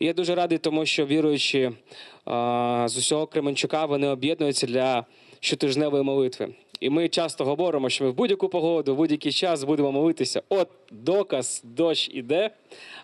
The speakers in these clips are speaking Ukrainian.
Я дуже радий, тому що віруючі з усього Кременчука вони об'єднуються для щотижневої молитви. І ми часто говоримо, що ми в будь-яку погоду, в будь-який час будемо молитися. От доказ, дощ іде,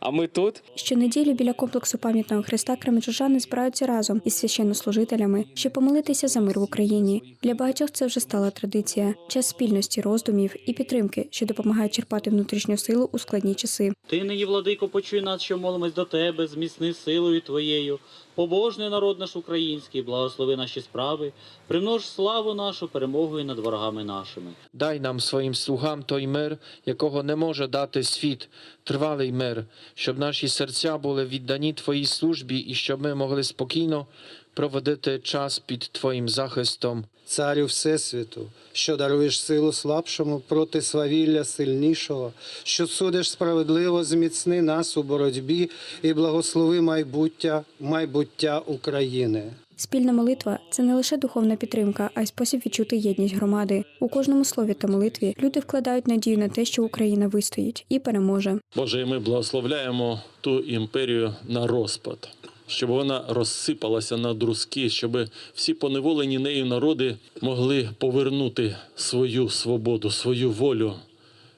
а ми тут. Щонеділі біля комплексу пам'ятного хреста кременчужани збираються разом із священнослужителями, щоб помолитися за мир в Україні. Для багатьох це вже стала традиція, час спільності, роздумів і підтримки, що допомагає черпати внутрішню силу у складні часи. Ти нині, владико, почуй нас, що молимось до тебе, зміцни силою твоєю. Побожний народ наш український, благослови наші справи, примнож славу нашу перемогою над ворогами нашими. Дай нам своїм слугам той мир, якого не може дати світ, тривалий мир, щоб наші серця були віддані Твоїй службі і щоб ми могли спокійно проводити час під Твоїм захистом. Царю Всесвіту, що даруєш силу слабшому проти свавілля сильнішого, що судиш справедливо, зміцни нас у боротьбі і благослови майбуття, майбуття України. Спільна молитва це не лише духовна підтримка, а й спосіб відчути єдність громади. У кожному слові та молитві люди вкладають надію на те, що Україна вистоїть і переможе. Боже, і ми благословляємо ту імперію на розпад, щоб вона розсипалася на друзки, щоб всі поневолені нею народи могли повернути свою свободу, свою волю,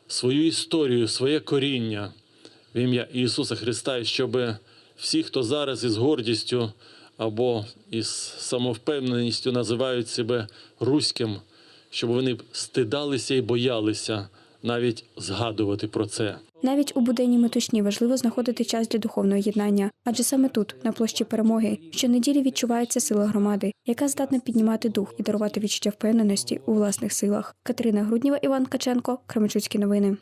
свою історію, своє коріння в ім'я Ісуса Христа, і щоб всі, хто зараз із гордістю або із самовпевненістю називають себе руським, щоб вони стидалися і боялися навіть згадувати про це. Навіть у буденній метушні важливо знаходити час для духовного єднання, адже саме тут, на площі перемоги, щонеділі відчувається сила громади, яка здатна піднімати дух і дарувати відчуття впевненості у власних силах. Катерина Грудніва, Іван Каченко, Кременчуцькі новини.